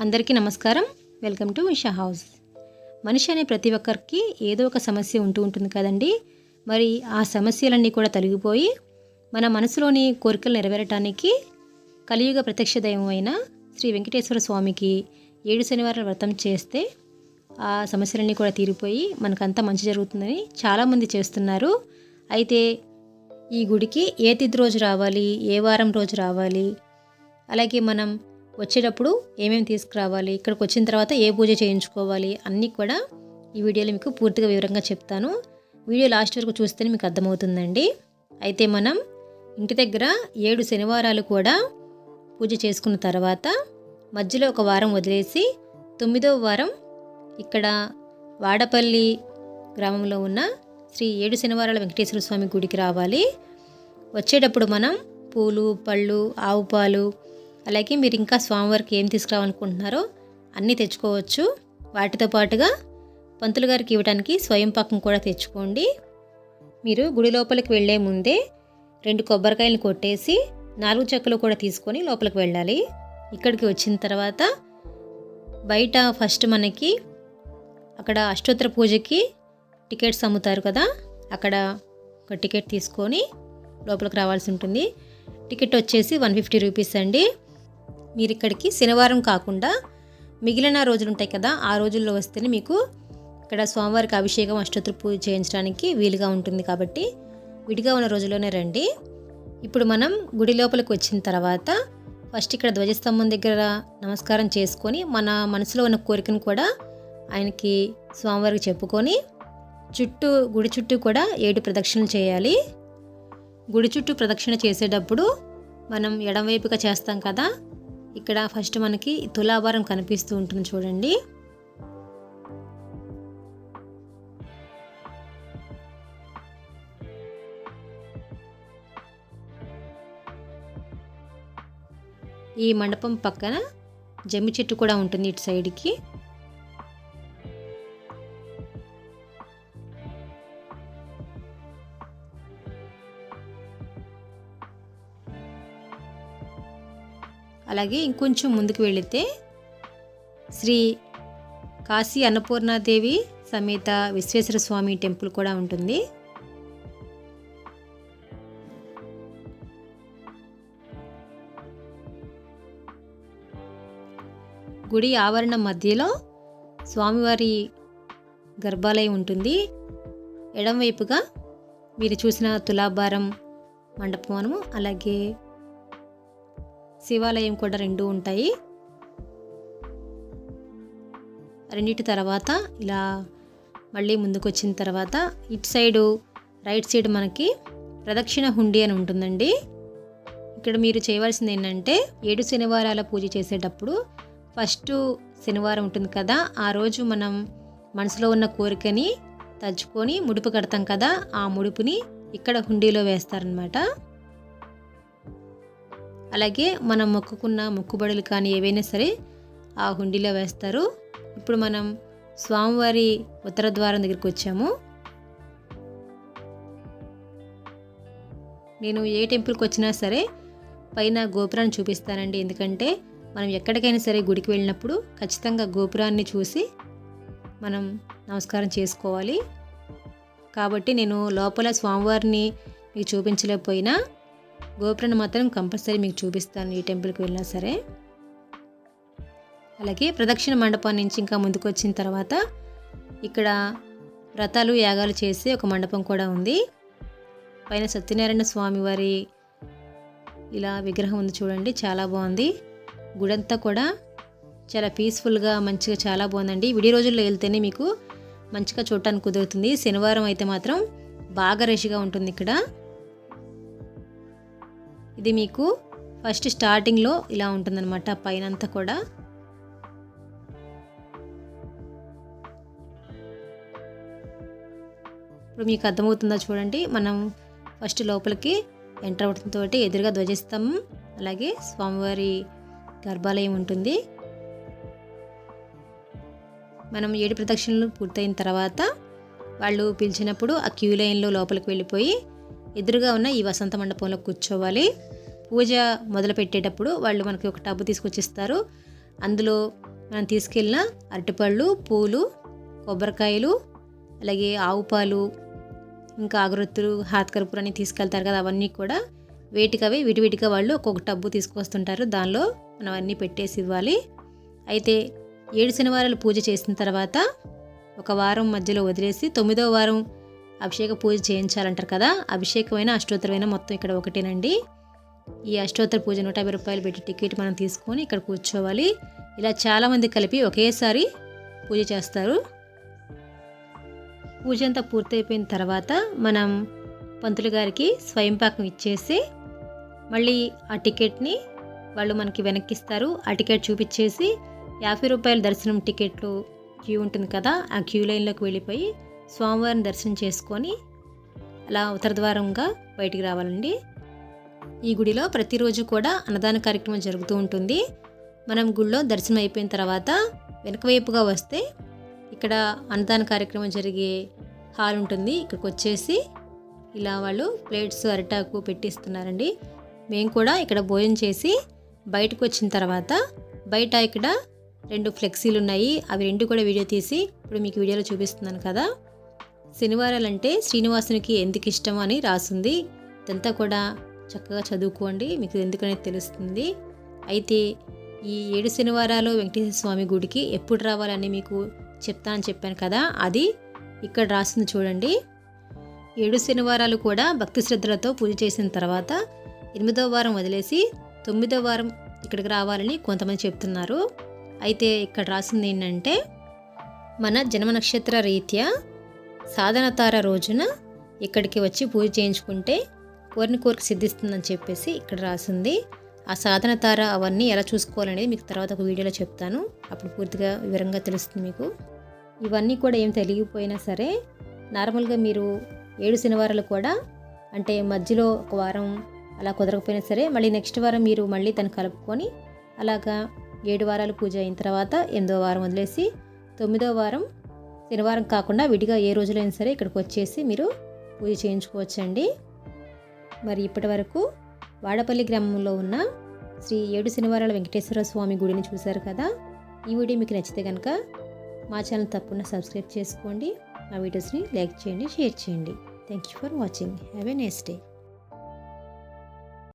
అందరికీ నమస్కారం. Welcome to Usha house. మనిషి అనే ప్రతి ఒక్కరికి ఏదో ఒక సమస్య ఉంటూ ఉంటుంది కదండి. మరి ఆ సమస్యలన్నీ కూడా తొలగిపోయి మన మనసులోని కోరికలు నెరవేరటానికి కలియుగ ప్రత్యక్ష దైవం అయిన శ్రీ వెంకటేశ్వర స్వామికి ఏడు శనివారం వ్రతం చేస్తే ఆ సమస్యలన్నీ కూడా తీరిపోయి మనకంతా మంచి జరుగుతుందని చాలామంది చేస్తున్నారు. అయితే ఈ గుడికి ఏ తిథి రోజు రావాలి? ఏ వారం రోజు రావాలి? అలాగే మనం వచ్చేటప్పుడు ఏమేమి తీసుకురావాలి ఇక్కడికి వచ్చిన తర్వాత ఏ పూజ చేయించుకోవాలి అన్నీ కూడా ఈ వీడియోలో మీకు పూర్తిగా వివరంగా చెప్తాను. వీడియో లాస్ట్ వరకు చూస్తేనే మీకు అర్థమవుతుందండి. అయితే మనం ఇంటి దగ్గర ఏడు శనివారాలు కూడా పూజ చేసుకున్న తర్వాత మధ్యలో ఒక వారం వదిలేసి తొమ్మిదవ వారం ఇక్కడ వాడపల్లి గ్రామంలో ఉన్న శ్రీ ఏడు శనివారాల వెంకటేశ్వర స్వామి గుడికి రావాలి. వచ్చేటప్పుడు మనం పూలు పళ్ళు ఆవు పాలు అలాగే మీరు ఇంకా స్వామివారికి ఏం తీసుకురావాలనుకుంటున్నారో అన్నీ తెచ్చుకోవచ్చు. వాటితో పాటుగా పంతులు గారికి ఇవ్వడానికి స్వయం పాకం కూడా తెచ్చుకోండి. మీరు గుడి లోపలికి వెళ్ళే ముందే రెండు కొబ్బరికాయలు కొట్టేసి నాలుగు చెక్కలు కూడా తీసుకొని లోపలికి వెళ్ళాలి. ఇక్కడికి వచ్చిన తర్వాత బయట ఫస్ట్ మనకి అక్కడ అష్టోత్తర పూజకి టికెట్స్ అమ్ముతారు కదా అక్కడ ఒక టికెట్ తీసుకొని లోపలికి రావాల్సి ఉంటుంది. టికెట్ వచ్చేసి వన్ ఫిఫ్టీ రూపీస్ అండి. మీరు ఇక్కడికి శనివారం కాకుండా మిగిలిన రోజులు ఉంటాయి కదా ఆ రోజుల్లో వస్తేనే మీకు ఇక్కడ స్వామివారికి అభిషేకం అష్టోత్తర పూజ చేయించడానికి వీలుగా ఉంటుంది కాబట్టి విడిగా ఉన్న రోజుల్లోనే రండి. ఇప్పుడు మనం గుడి లోపలికి వచ్చిన తర్వాత ఫస్ట్ ఇక్కడ ధ్వజస్తంభం దగ్గర నమస్కారం చేసుకొని మన మనసులో ఉన్న కోరికను కూడా ఆయనకి స్వామివారికి చెప్పుకొని చుట్టూ గుడి చుట్టూ కూడా ఏడు ప్రదక్షిణలు చేయాలి. గుడి చుట్టూ ప్రదక్షిణ చేసేటప్పుడు మనం ఎడమవైపుగా చేస్తాం కదా ఇక్కడ ఫస్ట్ మనకి తులాభారం కనిపిస్తూ ఉంటుంది చూడండి. ఈ మండపం పక్కన జమ్మి చెట్టు కూడా ఉంటుంది ఇటు సైడ్కి. అలాగే ఇంకొంచెం ముందుకు వెళితే శ్రీ కాశీ అన్నపూర్ణాదేవి సమేత విశ్వేశ్వర స్వామి టెంపుల్ కూడా ఉంటుంది. గుడి ఆవరణం మధ్యలో స్వామివారి గర్భాలయం ఉంటుంది. ఎడంవైపుగా మీరు చూసిన తులాభారం మండపం అలాగే శివాలయం కూడా రెండు ఉంటాయి. రెండింటి తర్వాత ఇలా మళ్ళీ ముందుకు వచ్చిన తర్వాత ఇటు సైడు రైట్ సైడ్ మనకి ప్రదక్షిణ హుండీ అని ఉంటుందండి. ఇక్కడ మీరు చేయవలసింది ఏంటంటే ఏడు శనివారాల పూజ చేసేటప్పుడు ఫస్ట్ శనివారం ఉంటుంది కదా ఆ రోజు మనం మనసులో ఉన్న కోరికని తలుచుకొని ముడుపు కడతాం కదా ఆ ముడుపుని ఇక్కడ హుండీలో వేస్తారనమాట. అలాగే మనం మొక్కుకున్న మొక్కుబడులు కానీ ఏవైనా సరే ఆ హుండీలో వేస్తారు. ఇప్పుడు మనం స్వామివారి ఉత్తర ద్వారం దగ్గరికి వచ్చాము. నేను ఏ టెంపుల్కి వచ్చినా సరే పైన గోపురాన్ని చూపిస్తానండి. ఎందుకంటే మనం ఎక్కడికైనా సరే గుడికి వెళ్ళినప్పుడు ఖచ్చితంగా గోపురాన్ని చూసి మనం నమస్కారం చేసుకోవాలి. కాబట్టి నేను లోపల స్వామివారిని మీకు చూపించలేకపోయినా గోపురాన్ని మాత్రం కంపల్సరీ మీకు చూపిస్తాను ఈ టెంపుల్కి వెళ్ళినా సరే. అలాగే ప్రదక్షిణ మండపం నుంచి ఇంకా ముందుకు వచ్చిన తర్వాత ఇక్కడ వ్రతాలు యాగాలు చేసే ఒక మండపం కూడా ఉంది. పైన సత్యనారాయణ స్వామి వారి ఇలా విగ్రహం ఉంది చూడండి చాలా బాగుంది. గుడంతా కూడా చాలా పీస్ఫుల్గా మంచిగా చాలా బాగుందండి. విడి రోజుల్లో వెళ్తేనే మీకు మంచిగా చూడటానికి కుదురుతుంది. శనివారం అయితే మాత్రం బాగా రష్గా ఉంటుంది ఇక్కడ. ఇది మీకు ఫస్ట్ స్టార్టింగ్లో ఇలా ఉంటుందన్నమాట పైన అంతా కూడా. ఇప్పుడు మీకు అర్థమవుతుందా చూడండి మనం ఫస్ట్ లోపలికి ఎంటర్ అవడంతో ఎదురుగా ధ్వజస్తంభం అలాగే స్వామివారి గర్భాలయం ఉంటుంది. మనం ఏడు ప్రదక్షిణలు పూర్తయిన తర్వాత వాళ్ళు పిలిచినప్పుడు ఆ క్యూ లైన్లో లోపలికి వెళ్ళిపోయి ఎదురుగా ఉన్న ఈ వసంత మండపంలో కూర్చోవాలి. పూజ మొదలుపెట్టేటప్పుడు వాళ్ళు మనకి ఒక టబ్బు తీసుకొచ్చిస్తారు. అందులో మనం తీసుకెళ్ళిన అరటిపళ్ళు పూలు కొబ్బరికాయలు అలాగే ఆవు పాలు ఇంకా అగరొత్తులు హాత్కర్పూరాన్ని తీసుకెళ్తారు కదా అవన్నీ కూడా వేటికవే విటివిటిగా వాళ్ళు ఒక్కొక్క టబ్బు తీసుకొస్తుంటారు దానిలో మనం అన్నీ పెట్టేసి ఇవ్వాలి. అయితే ఏడు శనివారాలు పూజ చేసిన తర్వాత ఒక వారం మధ్యలో వదిలేసి తొమ్మిదో వారం అభిషేక పూజ చేయించాలంటారు కదా అభిషేకమైన అష్టోత్తరమైన మొత్తం ఇక్కడ ఒకటేనండి. ఈ అష్టోత్తర పూజ నూట యాభై రూపాయలు పెట్టి టికెట్ మనం తీసుకొని ఇక్కడ కూర్చోవాలి. ఇలా చాలామంది కలిపి ఒకేసారి పూజ చేస్తారు. పూజ అంతా పూర్తయిపోయిన తర్వాత మనం పంతులు గారికి స్వయంపాకం ఇచ్చేసి మళ్ళీ ఆ టికెట్ని వాళ్ళు మనకి వెనక్కిస్తారు. ఆ టికెట్ చూపించేసి యాభై రూపాయల దర్శనం టికెట్లు క్యూ ఉంటుంది కదా ఆ క్యూ లైన్లోకి వెళ్ళిపోయి స్వామివారిని దర్శనం చేసుకొని అలా ఉత్తరద్వారంగా బయటికి రావాలండి. ఈ గుడిలో ప్రతిరోజు కూడా అన్నదాన కార్యక్రమం జరుగుతూ ఉంటుంది. మనం గుడిలో దర్శనం అయిపోయిన తర్వాత వెనక వైపుగా వస్తే ఇక్కడ అన్నదాన కార్యక్రమం జరిగే హాల్ ఉంటుంది. ఇక్కడికి వచ్చేసి ఇలా వాళ్ళు ప్లేట్స్ అరిటాకు పెట్టిస్తున్నారండి. మేము కూడా ఇక్కడ భోజనం చేసి బయటకు వచ్చిన తర్వాత బయట ఇక్కడ రెండు ఫ్లెక్సీలు ఉన్నాయి. అవి రెండు కూడా వీడియో తీసి ఇప్పుడు మీకు వీడియోలో చూపిస్తున్నాను కదా. శనివారాలంటే శ్రీనివాసునికి ఎందుకు ఇష్టం అని రాసుంది. ఇదంతా కూడా చక్కగా చదువుకోండి. మీకు ఎందుకనేది తెలుస్తుంది. అయితే ఈ ఏడు శనివారాలు వెంకటేశ్వర స్వామి గుడికి ఎప్పుడు రావాలని మీకు చెప్తానని చెప్పాను కదా అది ఇక్కడ రాసింది చూడండి. ఏడు శనివారాలు కూడా భక్తి శ్రద్ధలతో పూజ చేసిన తర్వాత ఎనిమిదో వారం వదిలేసి తొమ్మిదో వారం ఇక్కడికి రావాలని కొంతమంది చెప్తున్నారు. అయితే ఇక్కడ రాసింది ఏంటంటే మన జన్మ నక్షత్ర రీత్యా సాధన తార రోజున ఇక్కడికి వచ్చి పూజ చేయించుకుంటే కోరిన కోరిక సిద్ధిస్తుందని చెప్పేసి ఇక్కడ రాసింది. ఆ సాధన తార అవన్నీ ఎలా చూసుకోవాలనేది మీకు తర్వాత ఒక వీడియోలో చెప్తాను. అప్పుడు పూర్తిగా వివరంగా తెలుస్తుంది మీకు. ఇవన్నీ కూడా ఏం తెలియకపోయినా సరే నార్మల్గా మీరు ఏడు శనివారాలు కూడా అంటే మధ్యలో ఒక వారం అలా కుదరకపోయినా సరే మళ్ళీ నెక్స్ట్ వారం మీరు మళ్ళీ తను కలుపుకొని అలాగా ఏడు వారాలు పూజ అయిన తర్వాత ఎనిమిదో వారం వదిలేసి తొమ్మిదో వారం శనివారం కాకుండా విడిగా ఏ రోజులైనా సరే ఇక్కడికి వచ్చేసి మీరు పూజ చేయించుకోవచ్చండి. మరి ఇప్పటి వరకు వాడపల్లి గ్రామంలో ఉన్న శ్రీ ఏడు శనివారాల వెంకటేశ్వర స్వామి గుడిని చూశారు కదా? ఈ వీడియో మీకు నచ్చితే కనుక మా ఛానల్ తప్పకుండా సబ్స్క్రైబ్ చేసుకోండి. మా వీడియోస్ని లైక్ చేయండి షేర్ చేయండి. Thank you for watching have a next day